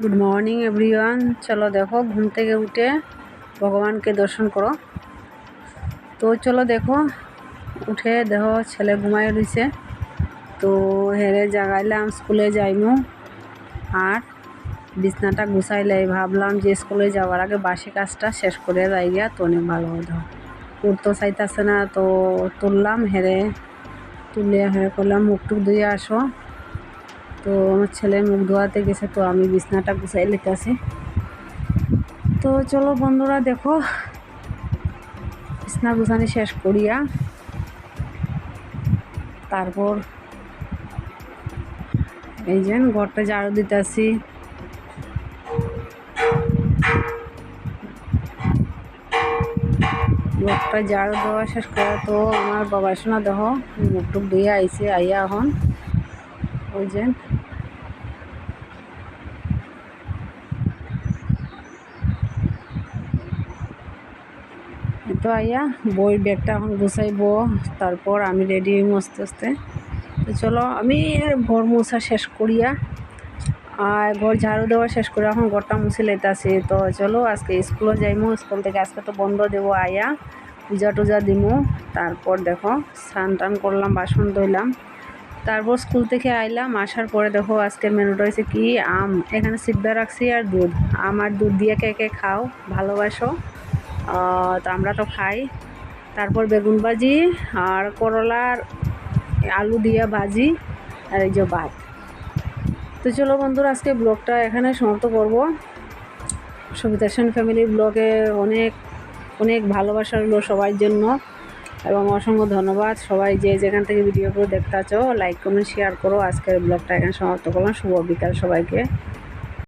Good morning everyone চলো দেখো, ঘুম থেকে উঠে ভগবানকে দর্শন করো। তো চলো দেখো, উঠে দেখো, ছেলে ঘুমাই রয়েছে। তো হেরে জাগাইলাম, স্কুলে যাইমু। আর বিছনাটা গুছাইলে, ভাবলাম যে স্কুলে যাওয়ার আগে বাসি কাজটা শেষ করে যাই গিয়া, তো অনেক ভালো হতো উঠতে চাইতেছে না, তো তুললাম, হেরে তুলে হেরে করলাম, মুখ টুক ধুয়ে আসো। তো আমার ছেলে মুখ ধোয়াতে গেছে, তো আমি বিছনাটা গুছাই লিতেছি তো চলো বন্ধুরা, দেখো। বিছনা গুছানি শেষ করিয়া তারপর এই যে ঘরটা ঝাড়ু দিতেছি। ঘরটা ঝাড়ু দেওয়া শেষ করে তো আমার বাবা শোনা দেখো, মুখ টুক ধুয়ে আইছে, আইয়া এখন ওই যে। তো আইয়া বই ব্যাগটা এখন গুছাইবো, তারপর আমি রেডি হইম আস্তে আস্তে। চলো, আমি ঘর মোছা শেষ করিয়া আর ঘর ঝাড়ু দেওয়া শেষ করে এখন ঘরটা মুছে লেতাছি তো চলো, আজকে স্কুলে যাইমু স্কুল থেকে আজকে তো বন্ধ দেবো আয়া। পূজা টুজা দিমো, তারপর দেখো স্নান টান করলাম, বাসন ধুইলাম। তারপর স্কুল থেকে আইলাম, আসার পরে দেখো আজকের মেনুটা হয়েছে কি? আম। এখানে সিদ্ধা রাখছি আর দুধ। আম আর দুধ দিয়ে কে কে খাও? ভালোবাসো। তো আমরা তো খাই। তারপর বেগুন ভাজি আর করলার আলু দিয়ে ভাজি আর এই যে ভাত। তো চলো বন্ধুরা, আজকে ব্লগটা এখানে সমাপ্ত করব। সবিতা সেন ফ্যামিলি ব্লগে অনেক অনেক ভালোবাসা রইল সবার জন্য। এবং অসংখ্য ধন্যবাদ। সবাই যে যেখান থেকে ভিডিওগুলো দেখতে আছো লাইক কমেন্ট শেয়ার করো। আজকের ব্লগটা এখানে সমাপ্ত করলাম। শুভ বিকাল সবাইকে।